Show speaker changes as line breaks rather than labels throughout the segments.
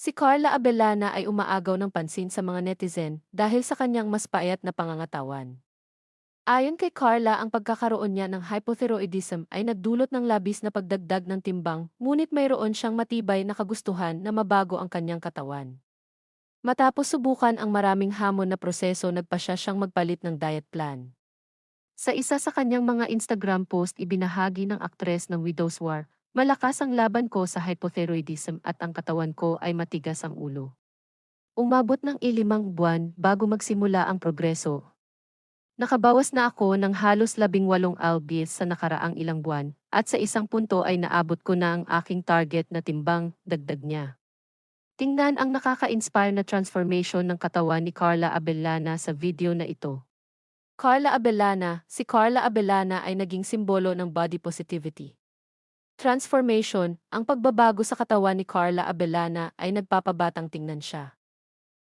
Si Carla Abellana ay umaagaw ng pansin sa mga netizen dahil sa kanyang mas payat na pangangatawan. Ayon kay Carla ang pagkakaroon niya ng hypothyroidism ay nagdulot ng labis na pagdagdag ng timbang ngunit mayroon siyang matibay na kagustuhan na mabago ang kanyang katawan. Matapos subukan ang maraming hamon na proseso nagpasya siyang magpalit ng diet plan. Sa isa sa kanyang mga Instagram post ibinahagi ng aktres ng Widow's War, Malakas ang laban ko sa hypothyroidism at ang katawan ko ay matigas ang ulo. Umabot ng ilimang buwan bago magsimula ang progreso. Nakabawas na ako ng halos labing walong albis sa nakaraang ilang buwan at sa isang punto ay naabot ko na ang aking target na timbang, dagdag niya. Tingnan ang nakaka-inspire na transformation ng katawan ni Carla Abellana sa video na ito. Carla Abellana, si Carla Abellana ay naging simbolo ng body positivity. Transformation, ang pagbabago sa katawan ni Carla Abellana ay nagpapabatang tingnan siya.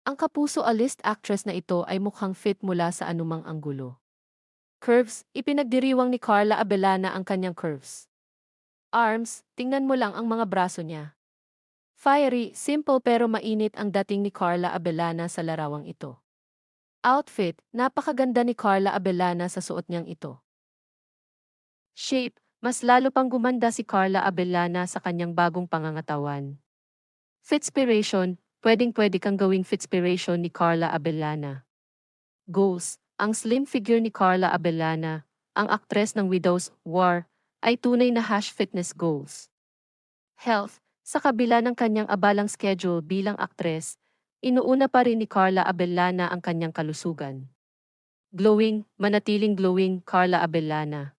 Ang kapuso alist actress na ito ay mukhang fit mula sa anumang anggulo. Curves, ipinagdiriwang ni Carla Abellana ang kanyang curves. Arms, tingnan mo lang ang mga braso niya. Fiery, simple pero mainit ang dating ni Carla Abellana sa larawang ito. Outfit, napakaganda ni Carla Abellana sa suot niyang ito. Shape, mas lalo pang gumanda si Carla Abellana sa kanyang bagong pangangatawan. Fitspiration, pwedeng-pwede kang gawing Fitspiration ni Carla Abellana. Goals, ang slim figure ni Carla Abellana, ang aktres ng Widow's War, ay tunay na hash fitness goals. Health, sa kabila ng kanyang abalang schedule bilang aktres, inuuna pa rin ni Carla Abellana ang kanyang kalusugan. Glowing, manatiling glowing Carla Abellana.